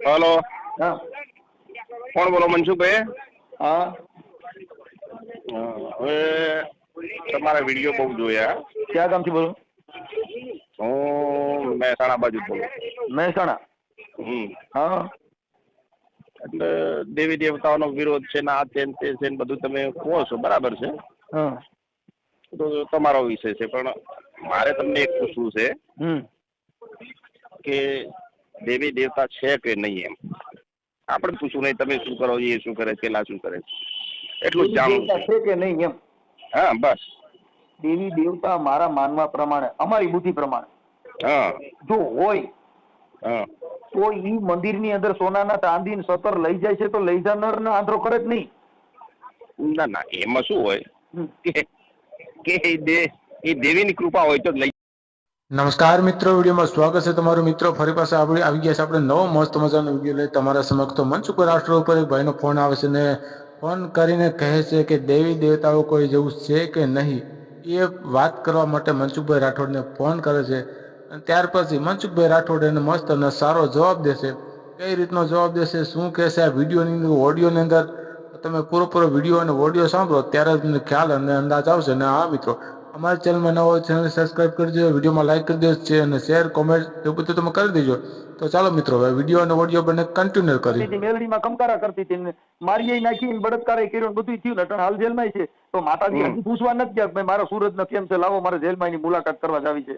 Hello. હા. કોણ બોલો મનસુખભાઈ? હા. હવે તમારા વીડિયો બહુ જોયા. ક્યાં ગામથી બોલો? હું મહેસાણા બાજુ બોલું. મહેસાણા? હમ. હા. એટલે દેવી દેવતાઓનો વિરોધ છે ને આ છે ને તે છે ને બધું તમે કહો છો બરાબર છે? હા. તો તમારો વિષય છે પણ મારે તમને એક પૂછવું છે કે દેવી દેવતા છે કે નહીં એમ? આપણે પૂછવું નહીં તમે શું કરો એ શું કરે પેલા શું કરે? એટલું જાણવું છે. કે નહીં એમ? હા બસ. દેવી દેવતા મારા માનવા પ્રમાણે અમારી બુદ્ધિ પ્રમાણે. હા. જો હોય હા. તો ઈ મંદિરની અંદર સોનાના ચાંદી ને સતર લઈ જાય છે તો લઈ જનાર ને આંધળો કરે જ નહીં. ના ના એમાં શું હોય? કે કે એ દે એ દેવીની કૃપા હોય તો લઈ નમસ્કાર મિત્રો, વિડીયોમાં સ્વાગત છે તમારું મિત્રો. ફરી પાસે આપણે આવી ગયા છે આપણે નવો મસ્ત મજાનો વીડિયો લઈ. તમારા સમક્ષ તો મંચ ઉપર રાષ્ટ્ર ઉપર એક ભાઈનો ફોન આવે છે ને ફોન કરીને કહે છે કે દેવી દેવતાઓ કોઈ જેવું છે કે નહીં? એ વાત કરવા માટે મનસુખભાઈ રાઠોડને ફોન કરે છે. અને ત્યાર પછી મનસુખભાઈ રાઠોડ એને મસ્ત અને સારો જવાબ દેશે કઈ રીતનો જવાબ દેશે શું કહેશે આ વિડીયોની ઓડિયોની અંદર તમે પૂરો પૂરો વીડિયો અને ઓડિયો સાંભળો, ત્યારે તમને ખ્યાલ અને અંદાજ આવશે. ને આ મિત્રો અમારી ચેનલમાં નવો ચેનલ સબસ્ક્રાઇબ કરી દેજો વિડીયોમાં લાઈક કરી દેજો છે અને શેર કોમેન્ટ એવું બધું તમે કરી દેજો. તો ચાલો મિત્રો હવે વીડિયો અને ઓડિયો બંને કન્ટિન્યુ કરી મેલડીમાં કમકારા કરતી હતી મારીએ નાખી ને બળાત્કારે કર્યો ને બધું થયું ને હાલ જેલમાં છે. તો માતાજી હજી પૂછવા નથી ગયા ભાઈ મારો સુરત ને કેમ છે? લાવો મારે જેલમાં એની મુલાકાત કરવા જાવી છે.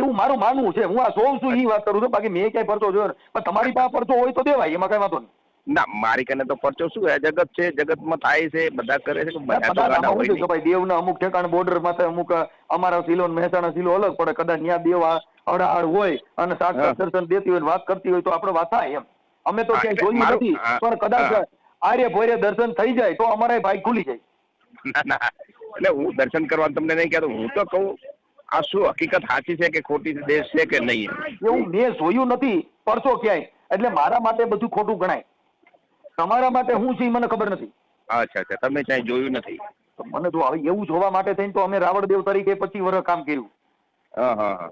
એવું મારું માનવું છે. હું આ સોવ છું ઈ વાત કરું છું. બાકી મેં ક્યાંય પરચો જોયો પણ તમારી પાસે પરચો હોય તો દેવાય એમાં કઈ વાંધો નહીં. ના મારી કને તો પરચો શું હે? જગત છે જગતમાં થાય છે બધા કરે છે છે ભાઈ દેવના અમુક ઠેકાણ બોર્ડરમાં અમુક અમારા સિલો ને મહેસાણા સિલો અલગ પડે કદાચ ત્યાં દેવ અડાઅડ હોય અને સાક્ષાત દર્શન દેતી હોય વાત કરતી હોય તો આપણે વાત થાય એમ. અમે તો ક્યાંય જોયું નથી પણ કદાચ આર્ય ભોર્ય દર્શન થઈ જાય તો અમારા ભાઈ ખુલી જાય. ના ના. એટલે હું દર્શન કરવા તમને નહીં કહેતો હું તો કહું આ શું હકીકત સાચી છે કે ખોટી છે, દેશ છે કે નહીં? એવું મેં જોયું નથી પરસો ક્યાંય. એટલે મારા માટે બધું ખોટું ગણાય. તમારા માટે હું છે મને ખબર નથી. અચ્છા અચ્છા તમે ક્યાંય જોયું નથી. મને તો હવે એવું જોવા માટે થઈને તો અમે રાવણદેવ તરીકે પચીસ વર્ષ કામ કર્યું.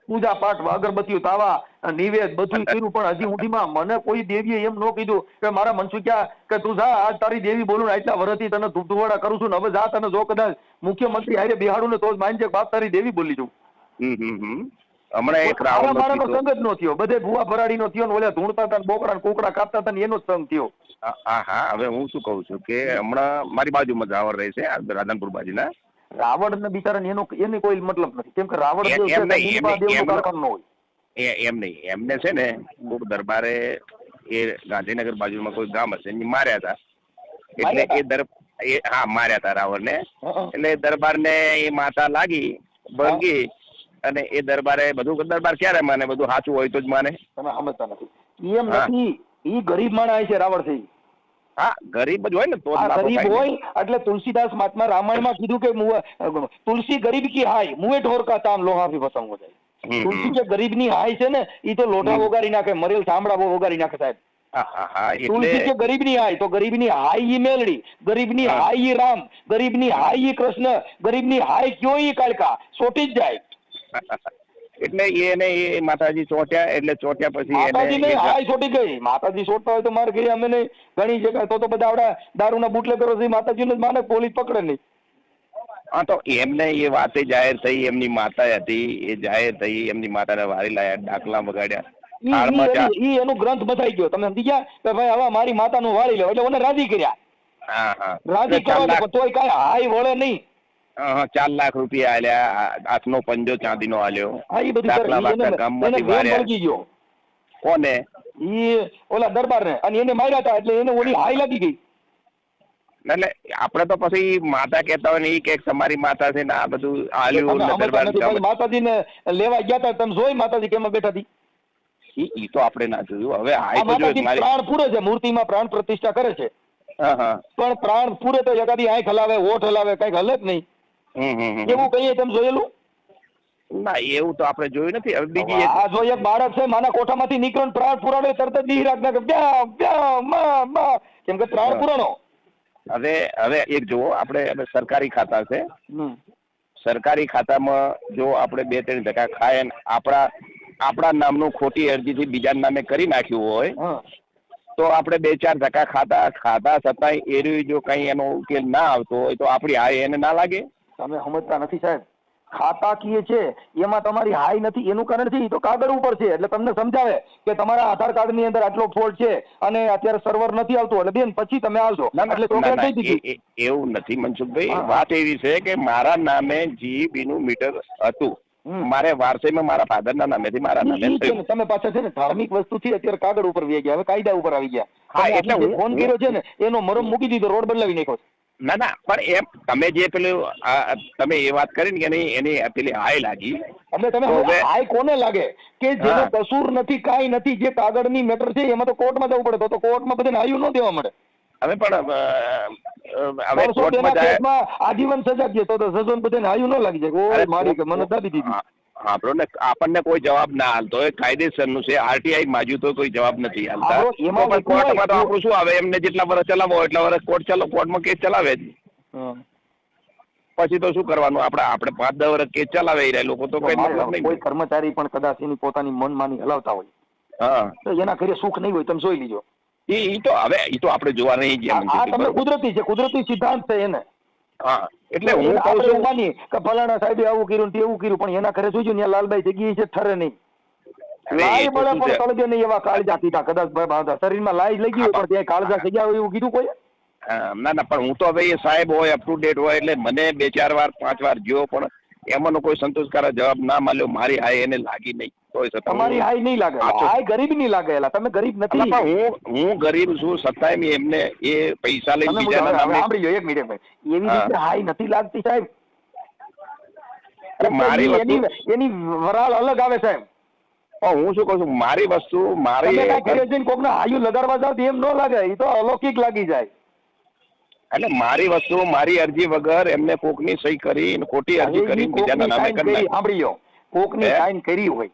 પૂજા પાઠ અગરબત્તીઓ તાવા નિવેદ બધું કર્યું પણ હજી સુધીમાં મને કોઈ દેવીએ એમ ન કીધું કે મારા મનસુખ્યા કે તું જા આજ તારી દેવી બોલું આટલા વર્ષથી તને ધૂપધુવાડા કરું છું ને હવે જા તને જો કદાચ મુખ્યમંત્રી હારે બિહાડું ને તો જ માનજે બાપ તારી દેવી બોલી છું હમ હમ હમ. હમણાં એક રાવણ મારાનો સંગ જ નો થયો. બધે ભૂવા ભરાડી નો થયો ને ઓલા ધૂણતા હતા બોકડા કુકડા કાપતા હતા ને એનો જ સંગ થયો. હા હા હવે હું શું કહું છું કે હમણાં મારી બાજુમાં રાવણ રહે છે રાધનપુર બાજુના. રાવણ ને બિચારા એનો એની કોઈ મતલબ નથી. કેમ કે રાવણ દેવ છે એમ નહીં, દેવનું એમ ન હોય. એમ નહીં એમને છે ને કોક દરબારે એ ગાંધીનગર બાજુમાં કોઈ ગામ હશે એને માર્યા હતા. એટલે એ દર એ હા માર્યા હતા રાવણ ને એટલે દરબાર ને એ માતા લાગી ભંગી અને એ દરબારે બધું દરબાર ક્યારે માને? બધું સાચું હોય તો જ માને. તમે સમજતા નથી. એમ નથી. એ ગરીબ માણસ છે રાવણથી હા ગરીબ જ હોય ને તો ગરીબ હોય એટલે તુલસીદાસ મહાત્મા રામાયણમાં કીધું કે તુલસી ગરીબ કી હાય મુએ ઢોર કા તામ લોહા ભી પતંગ હો જાય. તુલસી જે ગરીબ ગરીબની હાય છે ને એ તો લોઢા વગાડી નાખે મરેલ ચામડા વગાડી નાખે સાહેબ. તુલસી જે ગરીબની હાય તો ગરીબની હાય ઈ મેલડી ગરીબની હાય ઈ રામ ગરીબની હાય ઈ કૃષ્ણ ગરીબની હાય કયો ઈ કાળકા? સોટી જ જાય. એટલે એને એ માતાજી ચોટ્યા એટલે ચોટ્યા પછી માતાજી હાય છોટી ગઈ. માતાજી ચોટતા હોય તો મારે ઘરે અમે નહીં. ગણી શકાય તો તો બધા આવડા દારૂના બુટલે કરો છે માતાજીને જ માને પોલીસ પકડે નહીં. હા તો એમને એ વાતે જાહેર થઈ એમની માતા હતી એ જાહેર થઈ એમની માતાને વારી લાયા ડાકલા વગાડ્યા ઈ- એનો ગ્રંથ બતાઈ ગયો. તમે સમજી ગયા? કે ભાઈ હવે મારી માતાનું વાળી લો. એટલે મને રાજી કર્યા. હા હા. રાજી કરવા તોય કાંઈ હાય વળે નહીં. હા, હા, ચાર લાખ રૂપિયા આલ્યા હાથનો પંજો ચાંદીનો આલ્યો. હા એ બધું કોને? ઈ ઓલા દરબારને. અને એને માર્યા હતા એટલે એને ઓલી હાઈ લાગી ગઈ. એટલે આપણે તો પછી માતા કહેતા હોય ને એ કે તમારી માતા છે ને આ બધું આલ્યું દરબાર માતાજી ને માતાજીને લેવા ગયા હતા તમે જોઈ માતાજી કેમાં બેઠા હતી? ઈ તો આપણે ના જોયું. હવે હાઈ પ્રાણ પૂરે છે મૂર્તિમાં પ્રાણ પ્રતિષ્ઠા કરે છે. હા હા. પણ પ્રાણ પૂરે તો એકાદી આંખ હલાવે ઓઠ હલાવે કંઈક હલે જ નહીં. એવું કહીએ તમે જોયેલું? ના એવું તો આપણે જોયું નથી. હવે બીજી આ જો એક બાળક છે માના કોઠામાંથી નીકળ્યો પ્રાણ પુરાણો તરત જ નીર ના બ્યા બ્યા મા મા. કેમ કે પ્રાણ પુરાણો. હવે હવે એક જુઓ આપણે હવે સરકારી ખાતા છે. સરકારી ખાતામાં જો આપણે બે ત્રણ ધક્કા ખાય આપણા આપણા નામનું ખોટી અરજીથી બીજા નામે કરી નાખ્યું હોય તો આપણે બે ચાર ધક્કા ખાતા ખાતા છતાંય એ જો કઈ એનો ઉકેલ ના આવતો હોય તો આપણી હાય એને ના લાગે. તમે સમજતા નથી સાહેબ. ખાતાકીય છે એમાં તમારી હાઈ નથી એનું કારણ છે એ તો કાગળ ઉપર છે. એટલે તમને સમજાવે કે તમારા આધાર કાર્ડની અંદર આટલો ફોલ્ટ છે અને અત્યારે સર્વર નથી આવતું. એટલે બેન પછી તમે ના, એટલે એવું નથી મનસુખભાઈ. વાત એવી છે કે મારા નામે જીબી નું મીટર હતું. મારે વારસાઈમાં મારા ફાધરના નામેથી મારા નામે તમે પાછા છે ને ધાર્મિક વસ્તુ છે અત્યારે કાગળ ઉપર વી ગયા. હવે કાયદા ઉપર આવી ગયા. હા, એટલે ફોન કર્યો છે ને એનો મરમ મૂકી દીધો રોડ બદલાવી નાખ્યો ના ના પણ એમ તમે જે પેલું તમે એ વાત કરી ને કે નહીં એની પેલી હાય લાગી. એટલે તમે હાય કોને લાગે? કે જેનો હા. કસૂર નથી કાંઈ નથી જે કાગળની મેટર છે એમાં તો કોર્ટમાં જવું પડે. તો કોર્ટમાં બધાને હાયું ન દેવા મળે. હવે પણ હવે કોર્ટમાં આજીવન સજા દે તો તો બધાને હાયું ન લાગી જાય. ઓય મારી કે મને દાબી દીધી. હા, ને આપણને કોઈ જવાબ ના હાલતો. હોય કાયદેસરનું છે. આરટીઆઈ માજ્યું તો કોઈ જવાબ નથી હાલતા. કોર્ટમાં તો આપણું શું આવે? એમને જેટલા વર્ષ ચલાવો એટલા વર્ષ કોર્ટ ચાલો કોર્ટમાં કેસ ચલાવે જ પછી તો શું કરવાનું? આપણે આપણે પાંચ દસ વર્ષ કેસ ચલાવે રહ્યા લોકો તો કઈ કોઈ કર્મચારી પણ કદાચ એની પોતાની મનમાની હલાવતા હોય. હા. તો એના ઘરે સુખ નહીં હોય તમે જોઈ લીજો. એ ઈ તો હવે એ તો આપણે જોવા નહીં ગયા? કુદરતી છે. કુદરતી સિદ્ધાંત છે એને. હા એટલે હું કહું છું માની કે ફલાણા સાહેબે આવું કર્યું ને તેવું કર્યું પણ એના ઘરે જોઈજો ને ત્યાં લાલબાઈ જગ્યાએ છે ઠરે નહીં. હવે એ લાઈ તો મળે પણ તળગે નહીં એવા કાળજા કીધા કદાચ શરીરમાં લાઈ લઈ પણ ત્યાં કાળજા થઈ ગયા એવું કીધું કોઈ? હા, ના ના પણ હું તો હવે એ સાહેબ હોય અપ ટુ ડેટ હોય એટલે મને બે ચાર વાર પાંચ વાર જોયો પણ એમાંનો કોઈ સંતોષકારક જવાબ ના મળ્યો. મારી હાય એને લાગી નહીં. તોય છતાં હું- તમારી હાઈ નહીં લાગે. હાઈ ગરીબ નહીં લાગે એલા. તમે ગરીબ નથી. હું હું ગરીબ છું છતાંય મેં એમને એ પૈસા લઈ બીજાના નામે સાંભળી લો એક મિનિટ ભાઈ એવી રીતે હાઈ નથી લાગતી સાહેબ. મારી એની એની વરાળ અલગ આવે સાહેબ. હું શું કહું છું મારી વસ્તુ મારી કોકને હાયું લગાડવા જાવ એમ ન લાગે. એ તો અલૌકિક લાગી જાય. એટલે મારી વસ્તુ મારી અરજી વગર એમને કોકની સહી કરી ખોટી અરજી કરી બીજાના નામે કરી સાંભળી લો કોકની સાઈન કરી હોય.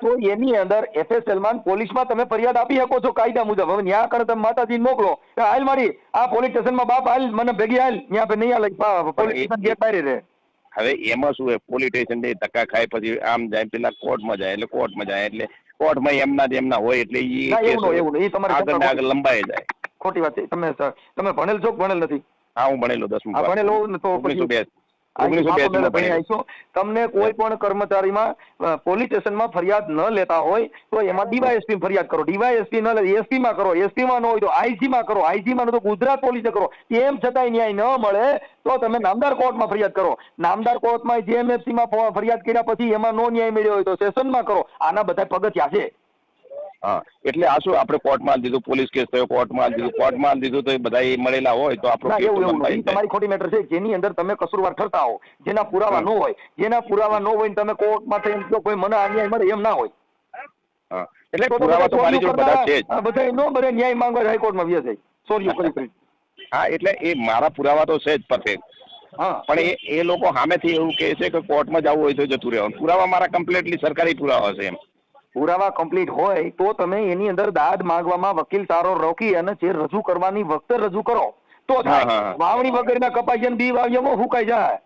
તો એની અંદર એફએસએલમાં પોલીસમાં તમે ફરિયાદ આપી શકો છો કાયદા મુજબ. હવે ન્યા આગળ તમે માતાજી મોકલો. હાલ મારી આ પોલીસ સ્ટેશનમાં બાપ હાલ મને ભેગી હાલ ન્યા પે નહીં હાલ. પોલીસ સ્ટેશન ગેટ બહાર રહે. હવે એમાં શું પોલીસ સ્ટેશનથી ધક્કા ખાય પછી આમ જાય પેલા કોર્ટમાં જાય. એટલે કોર્ટમાં જાય. એટલે કોર્ટમાં એમના જ એમના હોય એટલે ઈ આગળ આગળ લંબાઈ જાય. ખોટી વાત છે. તમે તમે ભણેલ છો ભણેલ નથી? હા હું ભણેલો દસમું ભણેલો તો પછી- તમને કોઈ પણ કર્મચારીમાં પોલીસ સ્ટેશનમાં ફરિયાદ ન લેતા હોય તો એમાં ડીવાયએસપી ફરિયાદ કરો. ડીવાયએસપી ન લે એસપી માં કરો એસપી માં ન હોય તો આઈજી માં કરો આઈજી માં તો ગુજરાત પોલીસે કરો. એમ છતાંય ન્યાય ન મળે તો તમે નામદાર કોર્ટમાં ફરિયાદ કરો. નામદાર કોર્ટમાં જેએમએફસી માં ફરિયાદ કર્યા પછી એમાં નો ન્યાય મળ્યો હોય તો સેશનમાં કરો. આના બધા પગથિયા છે. હા. એટલે આ શું આપણે કોર્ટમાં દીધું? પોલીસ કેસ થયો કોર્ટમાં દીધું. કોર્ટમાં દીધું તો એ બધા મળેલા હોય તો આપણો કેસ. તમારી ખોટી મેટર છે. જેની અંદર તમે કસૂરવાર ઠરતા હો જેના પુરાવા ન હોય જેના પુરાવા ન હોય તમે કોર્ટમાં થઈ તો કોઈ મને અન્યાય મળે એમ ના હોય. હા. એટલે પુરાવા તો મારી જોડે બધા છે જ. બધા નો ભરે ન્યાય માંગવા હાઈકોર્ટમાં વ્યા જાય સોરી કરી હા એટલે એ મારા પુરાવા તો છે જ પરફેક્ટ હા. પણ એ એ લોકો સામેથી એવું કહે છે કે કોર્ટમાં જવું હોય તો જતું રહેવાનું. પુરાવા મારા કમ્પ્લીટલી સરકારી પુરાવા છે એમ. પુરાવા કમ્પ્લીટ હોય તો તમે એની અંદર દાદ માંગવામાં વકીલ તારો રોકી અને જે રજૂ કરવાની વખતે રજૂ કરો. તો થાય. વાવણી વગરના ને બી વાવ્યમાં ફૂંકાઈ જાય.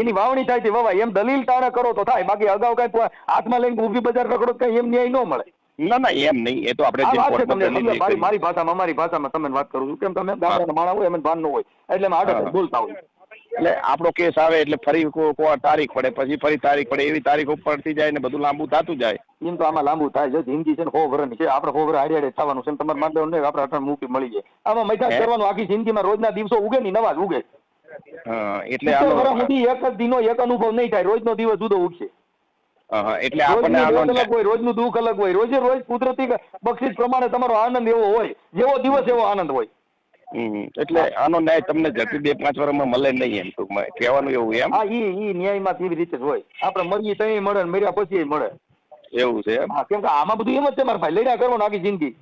એની વાવણી થાય તે વવાય. એમ દલીલ તારે કરો તો થાય. બાકી અગાઉ કઈ હાથમાં લઈને ઊભી બજાર રખડો કઈ એમ ન્યાય ન મળે. ના ના એમ નહીં. એ તો આપણે છે મારી ભાષામાં મારી ભાષામાં તમને વાત કરું છું. કેમ તમે ગામડાના માણા હોય એમને ભાન ન હોય. એટલે એમ આડે બોલતા હોય એટલે આપણો કેસ આવે એટલે ફરી તારીખ પડે પછી ફરી તારીખ પડે એવી તારીખ ઉપરથી જાય ને બધું લાંબુ થતું જાય. એમ તો આમાં લાંબુ થાય છે જિંદગી છે ને હો વરની છે આપણે હો વર હાડે થવાનું છે તમારે માનતો નહીં આપણે અઠાણ મૂકી મળી જાય. આમાં મૈથાજ કરવાનું આખી જિંદગીમાં રોજના દિવસો ઉગે ની નવા જ ઉગે. એટલે એક જ દિનો એક અનુભવ નહીં થાય રોજનો દિવસ જુદો ઉગશે. એટલે આપણને અલગ હોય રોજનું દુઃખ અલગ હોય રોજે રોજ કુદરતી બક્ષિસ પ્રમાણે તમારો આનંદ એવો હોય જેવો દિવસ એવો આનંદ હોય. એટલે આનો ન્યાય તમને જતી બે પાંચ વર્ષમાં મળે નહીં એમ ટૂંકમાં. કહેવાનું એવું એમ? હા ઈ ઈ ન્યાયમાં એવી રીતે જ હોય? આપણે મરીએ તઈ મળે ને મર્યા પછી મળે. એવું છે હા કેમ કે આમાં બધું એમ જ છે મારા ભાઈ. લડ્યા કરવાનું આખી જિંદગી.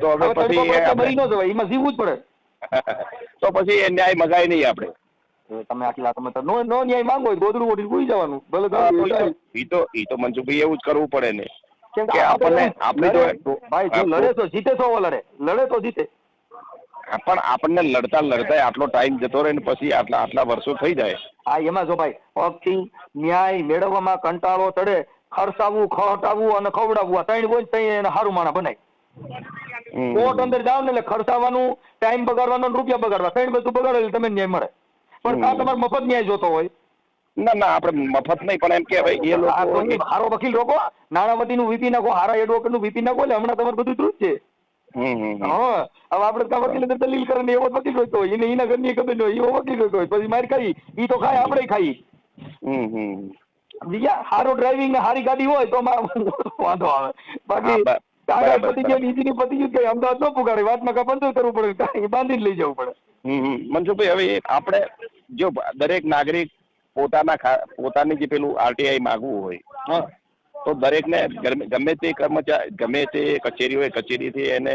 તો હવે પછી મરી ન જવાય એમાં જીવવું જ પડે. તો પછી એ ન્યાય મગાય નહીં આપણે. તમે આટલા તમે તો નો નો ન્યાય માંગો હોય ગોદડું ઓઢીને ભૂઈ જવાનું. ભલે તો ઈ તો ઈ તો મનસુખભાઈ એવું જ કરવું પડે ને. કેમ કે આપણને આપણે જો ભાઈ જો લડે તો જીતે તો લડે. લડે તો જીતે. પણ આપણને લડતા લડતા આટલો ટાઈમ જતો રહે ને પછી આટલા આટલા વર્ષો થઈ જાય. હા એમાં જો ભાઈ પગથી ન્યાય મેળવવામાં કંટાળો ચડે ખર્ચાવવું ખટાવવું અને ખવડાવવું આ ત્રણ હોય ત્રણ એને સારું માણા બનાય. કોર્ટ અંદર જાવ ને એટલે ખર્ચાવાનું ટાઈમ બગાડવાનો રૂપિયા બગાડવા ત્રણ બધું બગાડે એટલે તમને ન્યાય મળે. પણ આ તમારે મફત ન્યાય જોતો હોય. ના ના આપણે મફત નહીં પણ એમ કે ભાઈ એ લોકો હારો વકીલ રોકો નાણાવતીનું વીપી નાખો હારા એડવોકેટનું વીપી નાખો એટલે હમણાં તમારે બધું જ છે. હા હવે આપણે કા વકીલ અંદર દલીલ કરે ને એવો વકીલ હોય તો એને એના ઘરની ખબર ન હોય એવો વકીલ હોય. પછી માર ખાઈ ઈ તો ખાય આપણે ખાઈ. બીજા સારો ડ્રાઇવિંગ ને સારી ગાડી હોય તો વાંધો આવે. બાકી કાગળ પતી ગયો નીતિની પતી ગયું અમદાવાદ નો પુગાડે વાતમાં કા પંચર કરવું પડે બાંધી લઈ જવું પડે. મનસુખભાઈ હવે આપણે જો દરેક નાગરિક પોતાના પોતાની જે પેલું આરટીઆઈ માંગવું હોય હા. તો દરેકને ગમે તે કર્મચારી ગમે તે કચેરી હોય કચેરીથી એને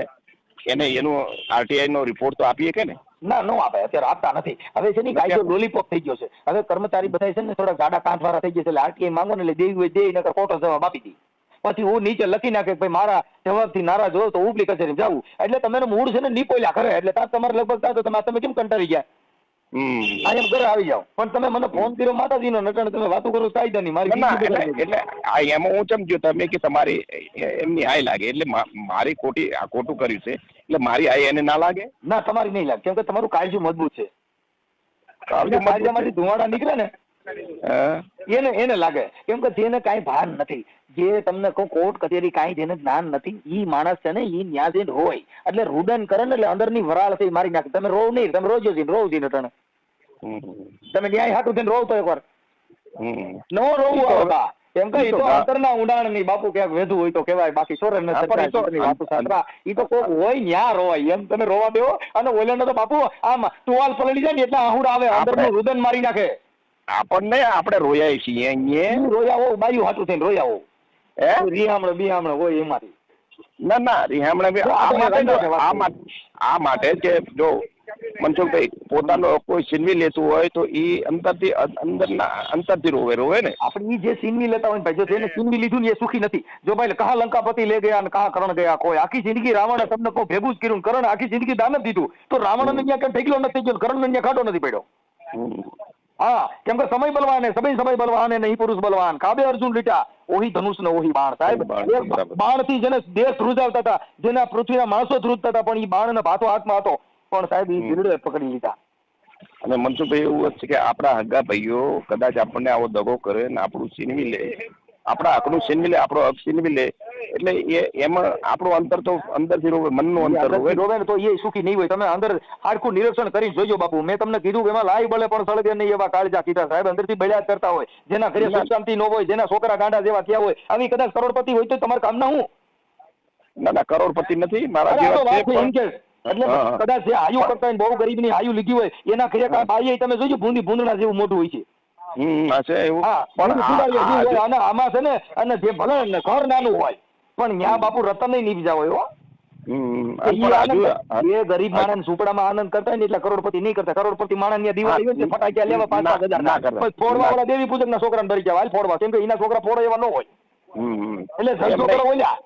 એને એનું આરટીઆઈ નો રિપોર્ટ તો આપીએ કે ને? ના નો આપે અત્યારે આપતા નથી. હવે છે ને કાયદો લોલીપોપ થઈ ગયો છે. હવે કર્મચારી બધા છે ને થોડા ગાડા કાંઠ વાળા થઈ ગયા છે એટલે આરટીઆઈ માંગો ને એટલે દેવી હોય દે નકર ખોટો જવાબ આપી દી. પછી હું નીચે લખી નાખે ભાઈ મારા જવાબથી નારાજ હોય તો ઉપલી કચેરી જવું એટલે તમે મૂળ છે ને નીપોલ્યા કરે એટલે તમારે લગભગ તો તમે કેમ કંટાળી ગયા? હમ. ઘરે આવી જાવ પણ તમે મને ફોન કર્યો માતાજીનો નટણ તમે વાતો કરો કાયદા ની મારી એટલે એમાં હું સમજ્યો તમે કે તમારી એમની આય લાગે એટલે મારી ખોટી આ ખોટું કર્યું છે. એટલે મારી આય એને ના લાગે? ના તમારી નહીં લાગે કેમ કે તમારું કાળજું મજબૂત છે. કાળજું મારી કાયદામાંથી ધુવાડા નીકળે ને. એને એને લાગે કેમ કે જેને કાંઈ ભાન નથી. જે તમને કહું કોર્ટ કચેરી કાંઈ જેને જ્ઞાન નથી ઈ માણસ છે ને એ ન્યા જઈને રોય એટલે રૂડન કરે ને એટલે અંદરની વરાળ થઈ મારી નાખે. તમે રોવ નહીં તમે રોજો જઈને રોવ જઈને તને. તમે ન્યાય હાટું થઈને રોવ તો એકવાર. નો રોવું આવતા એમ કે તો અંતરના ઉડાણની બાપુ ક્યાંક વેધું હોય તો કેવાય બાકી સોરે ને ઈ તો- કોક હોય ન્યા રોવાય. એમ તમે રોવા દેવો અને ઓલાને તો બાપુ આમ ટુવાલ પલળી જાય ને એટલે આહુડ આવે અંદરનું રુદન મારી નાખે. આપણને આપણે રોયા છીએ રોયા હો બાયું હાટું થઈને રોયા હો. હે? રિહામણો બિહામણો હોય એમાંથી. ના ના રિહામણે બી આ માટે આ કે જો મનસુખભાઈ પોતાનો કોઈ સિનવી લેતું હોય તો ઈ અંદરથી અંદરના અંતરથી રોવે રોવે ને? આપણે જે સિનવી લેતા હોય ભાઈ જો જેને સિનવી લીધું ને એ સુખી નથી. જો ભાઈ કહા લંકાપતિ લે ગયા અને કહા કરણ ગયા કોઈ આખી જિંદગી રાવણે તમને કોઈ ભેગું જ કર્યું કરણ આખી જિંદગી દાન જ દીધું. તો રાવણ ને કઈ ઢેકલો નથી ગયો કરણ ને ખાડો નથી પડ્યો. હા કેમ કે સમય બલવાન સમય સમય બલવાન નહીં પુરુષ બલવાન. કાબે અર્જુન લીટા ઓહી ધનુષ ને ઓહી બાણ સાહેબ. બાણ, થી જેને દેશ ધ્રુજાવતા હતા જેના પૃથ્વીના માણસો ધ્રુજતા હતા પણ એ બાણ ને ભાતો હાથમાં હતો. પણ સાહેબ એ હમ. પકડી લીધા. અને મનસુખભાઈ એવું છે કે આપણા હગા ભાઈઓ કદાચ આપણને આવો દગો કરે ને આપણું છીનવી લે આપણા હકનું છીનવી લે આપણો હક છીનવી લે એટલે એ એમાં આપણું અંતર તો અંદરથી રોવે મનનું અંતર રોવે. રોવે ને તો એ સુખી નહીં હોય. તમે અંદર આખું નિરીક્ષણ કરી જોજો બાપુ. મેં તમને કીધું કે એમાં લાઈ બળે પણ સળગે નહીં એવા કાળજા કીધા. સાહેબ અંદરથી બળ્યા કરતા હોય. જેના ઘરે સુખ શાંતિ ન હોય જેના છોકરા ગાંડા જેવા થયા હોય આવી કદાચ કરોડપતિ હોય તો તમારે કામના હું ના ના કરોડપતિ નથી. મારા જેવા છે. એટલે. કદાચ જે આયુ કરતા હોય ને બહુ ગરીબની આયુ લીધી હોય એના ઘરે બાઈએ તમે જોજો ભૂંડી ભૂંદડા જેવું મોટું હોય છે. હા એવું. પણ આમાં છે ને અને જે ભલે ઘર નાનું હોય પણ ન્યા બાપુ રતન નીપજા હોય એ ગરીબ માણસ ઝૂંપડામાં આનંદ કરતા ને એટલે કરોડપતિ નહીં કરતા. કરોડપતિ માણસની દિવાળી હોય ફટાક્યા લેવા પાંચ ના- પાંચ હજાર. ફોડવા વાળા દેવી પૂજક ના છોકરાને ભરી જવા ફોડવા. કેમ કે એના છોકરા ફોડો એવા ન હોય. એટલે ધંધો કરો ઓલ્યા.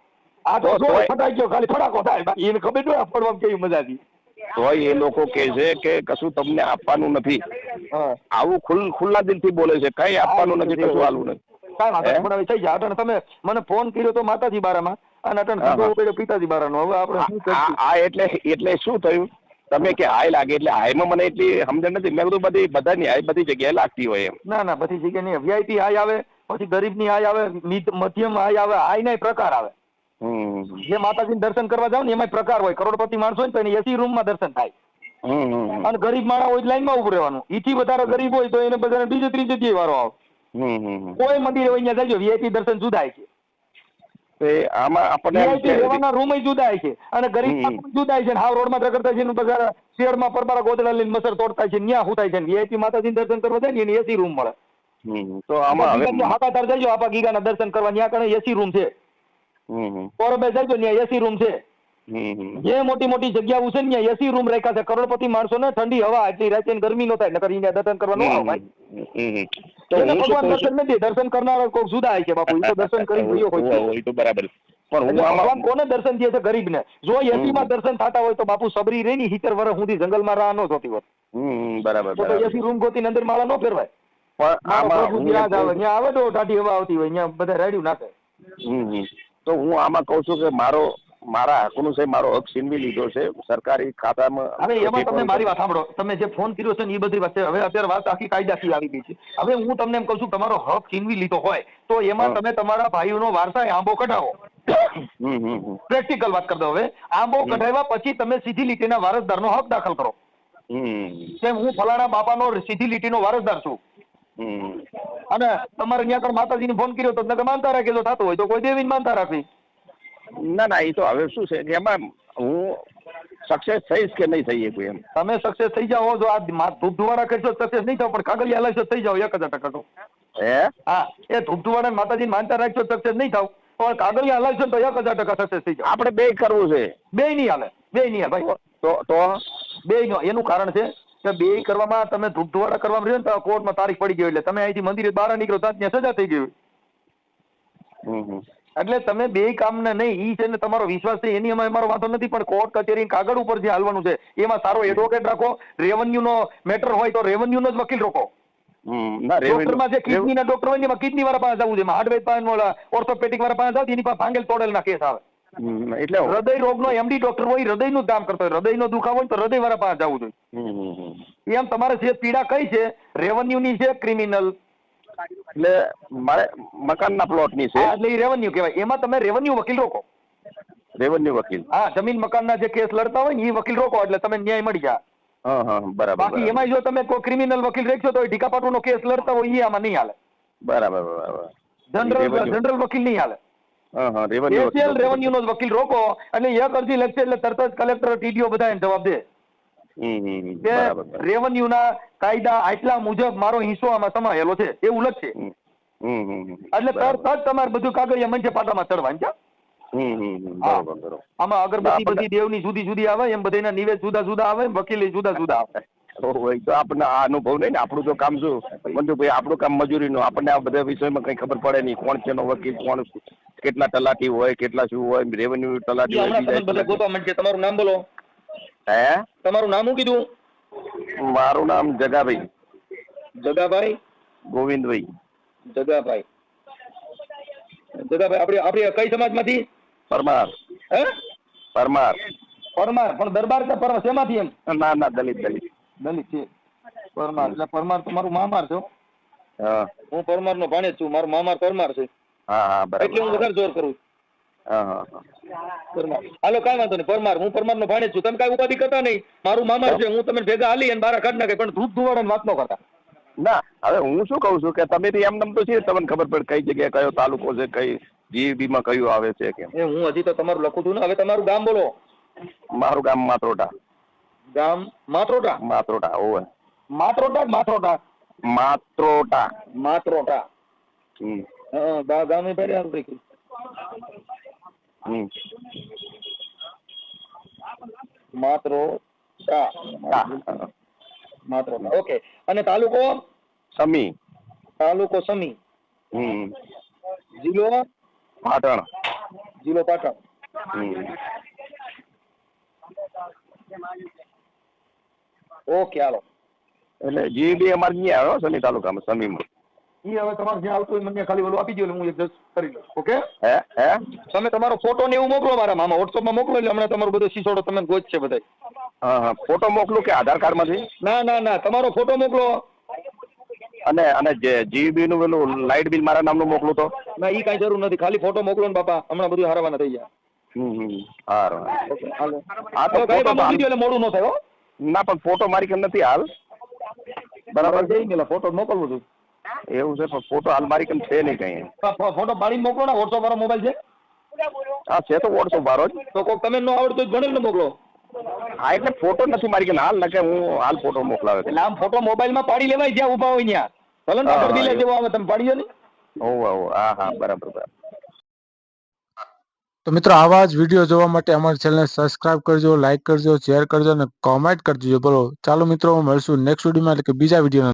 આ તો ફટાક્યો ખાલી ફટાકો થાય. એને ખબર ન ફોડવા કેવી મજા હતી. તો એ લોકો કે છે કે કશું તમને આપવાનું નથી. આવું ખુલ્લ દિલથી બોલે છે. કઈ આપવાનું નથી કશું આલું નથી. કાંઈ વાંધો? નહીં, પણ હવે થઈ જાય અટણ તમે મને ફોન કર્યો તો માતાજી બારામાં. અને અટણ ધંધો પિતાજી બારાનો. હવે આપણે આ એટલે એટલે શું થયું? તમે કે હાય લાગે એટલે હાયમાં મને એટલી સમજણ નથી. મેં કીધું બધી બધાની હાય બધી જગ્યાએ લાગતી હોય એમ. ના ના બધી જગ્યાએ નહીં. વીઆઈપી હાય આવે પછી ગરીબની હાય આવે મધ્યમ હાય આવે હાય ના પ્રકાર આવે. જે માતાજી દર્શન કરવા જાવ ને એમાં પ્રકાર હોય. કરોડપતિ માણસો હોય ને એસી રૂમમાં દર્શન થાય. અને ગરીબ માણસ હોય લાઈનમાં ઉભું રહેવાનું. ઈથી વધારે ગરીબ હોય તો એને બધાને બીજે ત્રીજે જગ્યાએ વારો આવે. કોઈ મંદિર હોય અહીંયા જજો વીઆઈપી દર્શન જુદા છે. તો આમાં આપણને રહેવાના રૂમ જુદાય છે અને ગરીબ જુદા છે હાવ રોડમાં રગડતા છે ને બધા શેડમાં પરબારા ગોદડા લઈને મસર તોડતા છે ન્યા હુતાય છે વીઆઈપી માતાજી દર્શન કરવા જાય ને એને એસી રૂમ મળે. તો આમાં હવે હાકાતાર જજો આપા ગીગાના દર્શન કરવા ન્યા કણે એસી રૂમ છે. કોરબે જજો ન્યા એસી રૂમ છે. જે મોટી મોટી જગ્યાઓ છે ને ત્યાં એસી રૂમ રાખ્યા છે. કરોડપતિ માણસો ને ઠંડી હવા એટલી રાતે ને ગરમી નો થાય નકર અહીંયા દર્શન કરવાનું આવે. તો ભગવાન દર્શન નથી દર્શન કરનારા જુદા છે બાપુ. એ તો દર્શન કરી ગયો હોય તો. બરાબર. પણ હું ભગવાન કોને દર્શન દે છે? ગરીબને. જો એસીમાં દર્શન થતા હોય તો બાપુ સબરી રે ની હિતર વર્ષ સુધી જંગલમાં રાહ નો થતી હોત બરાબર તો એસી રૂમ ગોતી અંદર માળા નો ફેરવાય. પણ આવે. આવે તો ટાટી હવા આવતી હોય અહીંયા બધા રાડ્યું નાખે. તો હું આમાં કહું છું કે મારો મારા હકનું છે મારો હક છીનવી લીધો છે સરકારી ખાતામાં હવે એમાં તમે મારી વાત સાંભળો. તમે જે ફોન કર્યો છે ને એ બધી વાત હવે અત્યારે વાત આખી કાયદાથી આવી ગઈ છે. હવે હું તમને એમ કહું છું તમારો હક છીનવી લીધો હોય તો એમાં તમે તમારા ભાઈઓનો વારસા આંબો કઢાવો. પ્રેક્ટિકલ વાત કરતો હવે. આંબો કઢાવ્યા પછી તમે સીધી લીટીના વારસદારનો હક દાખલ કરો. હમ. કે હું ફલાણા બાપાનો સીધી લીટીનો વારસદાર છું. અને તમારે ત્યાં માતાજીને ફોન કર્યો તો તમને માનતા રાખી થતો હોય તો કોઈ દેવીને માનતા રાખી. ના ના એ તો હવે શું છે કે એમાં હું સક્સેસ થઈશ કે નહીં થઈ શકું એમ. તમે સક્સેસ થઈ જાઓ જો આ ધૂપ ધુવાડા કરશો સક્સેસ નહીં થાવ પણ કાગળિયા લાગશો થઈ જાઓ એક હજાર ટકા તો. હે? હા એ ધૂપ ધુવાડા માતાજી માનતા રાખશો સક્સેસ નહીં થાવ પણ કાગળિયા લાગશો તો એક હજાર ટકા સક્સેસ થઈ જાવ આપણે બે કરવું છે. બે નહીં હાલે બે નહીં હાલે ભાઈ. તો તો? બે નો એનું કારણ છે કે બે કરવામાં તમે ધૂપ ધુવાડા કરવામાં રહ્યો ને તો કોર્ટમાં તારીખ પડી ગયો એટલે તમે અહીંથી મંદિરે બહાર નીકળો ત્યાં ત્યાં સજા થઈ ગઈ હમ. એટલે તમે બે કામને નહીં ઈ છે ને તમારો વિશ્વાસ છે એની અમારે મારો વાંધો નથી પણ કોર્ટ કચેરી કાગળ ઉપર જે હાલવાનું છે એમાં સારો એડવોકેટ રાખો રેવન્યુ નો મેટર હોય તો રેવન્યુ નો જ વકીલ રોકો. ડોક્ટરમાં જે કિડની ના ડોક્ટર હોય એમાં કિડની વાળા પાસે જવું છે એમાં હાર્ડવેર પાસે ઓર્થોપેડિક વાળા પાસે જાવ એની પાસે ભાંગેલ તોડેલ ના કેસ આવે. એટલે હૃદય રોગનો એમડી ડોક્ટર હોય હૃદયનું કામ કરતો હોય હૃદયનો દુખાવો હોય તો હૃદય વાળા પાસે જવું જોઈએ. એમ તમારે જે પીડા કઈ છે રેવન્યુ ની છે ક્રિમિનલ એટલે મારે મકાનના પ્લોટની છે. એટલે એ રેવન્યુ કહેવાય. એમાં તમે રેવન્યુ વકીલ રોકો. રેવન્યુ વકીલ. હા જમીન મકાનના જે કેસ લડતા હોય ને એ વકીલ રોકો એટલે તમે ન્યાય મળી જાય. હા હા બરાબર બાકી એમાં જો તમે કોઈ ક્રિમિનલ વકીલ રાખશો તો ઢીકાપાટુનો કેસ લડતા હોય એ આમાં નહીં હાલે. બરાબર બરાબર. જનરલ. જનરલ વકીલ નહીં હાલે. રેવન્યુ રેવન્યુ નો વકીલ રોકો એટલે એક અરજી લખશે એટલે તરત જ કલેક્ટર ટીડીઓ બધા જવાબ દે. કે બરાબર બરાબર. રેવન્યુ ના કાયદા આટલા મુજબ મારો હિસ્સો આમાં સમાયેલો છે એવું લખશે. એટલે તરત જ તમારે બધું કાગળિયા મંચે પાટામાં ચડવાનું છે આમાં અગરબત્તી બધી દેવની જુદી જુદી આવે એમ બધાના નિવેદ જુદા જુદા આવે વકીલે જુદા જુદા આવે. તો આપણને આ અનુભવ નહીં ને આપણું તો કામ શું? મંજુભાઈ આપણું કામ મજૂરીનું આપણને આ બધા વિષયમાં કઈ ખબર પડે નહીં કોણ છે નો વકીલ કોણ કેટલા તલાટી હોય કેટલા શું હોય રેવન્યુ તલાટી હોય તમારું નામ બોલો. હે? તમારું નામ શું કીધું? મારું નામ જગાભાઈ. જગાભાઈ? ગોવિંદભાઈ. જગાભાઈ. જગાભાઈ આપણે આપણે કઈ સમાજમાંથી? પરમાર. હે? પરમાર. પરમાર પણ દરબાર કે પરમાર શેમાંથી એમ? ના ના દલિત દલિત. દલિત છે. પરમાર એટલે પરમાર તમારું મામાર છો હા. હું. પરમાર નો ભાણેજ છું મારું મામાર પરમાર છે. હા હા એટલે હું વધારે જોર કરું. પરમાર હાલો કાંઈ વાંધો નહીં. પરમાર હું પરમાર નો ભાણે છું. તમે કાંઈ ઉપાધિ કરતા નહીં. મારું મામા છે હું તમે ભેગા હાલી અને બારા કાઢ નાખે પણ ધૂપ ધુવાડો વાત ન કરતા. ના હવે હું શું કહું છું કે તમે એમ નમ તો છે તમને ખબર પડે કઈ જગ્યાએ કયો તાલુકો છે કઈ જીબી માં કયું આવે છે કે એ હું હજી તો તમારું લખું છું ને. હવે તમારું ગામ બોલો. મારું ગામ માત્રોટા ગામ માત્રોટા માત્રોટા ઓવે. માત્રોટા માત્રોટા માત્રોટા માત્રોટા હમ. ગામ પહેરે હા. માત્રોટા ઓકે. અને તાલુકો? સમી. તાલુકો સમી. હમ. જિલ્લો? પાટણ. જિલ્લો પાટણ. ઓકે હાલો. એટલે જીબી અમારે અહીંયા આવ્યો સમી તાલુકામાં સમીમાં. ઈ હવે તમારે જ્યાં આવતું હોય મને ખાલી ઓલું આપી દો હું એડજસ્ટ કરી લઉં ઓકે? હે? હે? તમે તમારો ફોટો ને એવું મોકલો મારા મામા વોટ્સઅપમાં મોકલો એટલે હમણાં તમારું બધું સિસોડો તમે ગોચશે બધા હા હા. ફોટો મોકલો કે આધાર કાર્ડમાંથી ના ના ના. તમારો ફોટો મોકલો. અને અને જે જીબી નું પેલું લાઇટ બિલ મારા નામનું મોકલું તો? ના ઈ કઈ જરૂર નથી. ખાલી ફોટો મોકલો ને બાપા. હમણાં બધું હારવાના થઈ જાય હમ હાલો. હા તો ફોટો એટલે મોડું ન થાય હો. ના પણ ફોટો મારી કેમ નથી હાલ? બરાબર જઈ ગયેલા ફોટો મોકલવું છું એવું છે પણ ફોટો હાલ મારી પાસે છે નહીં કઈ? ફોટો પાડી મોકલો ને વોટ્સઅપ વાળો મોબાઈલ છે? હા છે તો વોટ્સઅપ વાળો જ. તો કોક તમે ન આવડતો હોય ને મોકલો. હા એટલે ફોટો નથી મારી કે હાલ નકે હું હાલ ફોટો મોકલાવે એટલે આમ ફોટો મોબાઈલમાં પાડી લેવાય જ્યાં ઊભા હોય ત્યાં. ભલે ને પાછળ જેવો આવે તમે પાડી ને ઓહો ઓહો હા હા બરાબર બરાબર. તો મિત્રો આવા જ વીડિયો જોવા માટે અમારી ચેનલને સબસ્ક્રાઇબ કરજો લાઇક કરજો શેર કરજો અને કોમેન્ટ કરજો. બોલો ચાલો મિત્રો મળશું નેક્સ્ટ વિડીયોમાં એટલે કે બીજા વીડિયો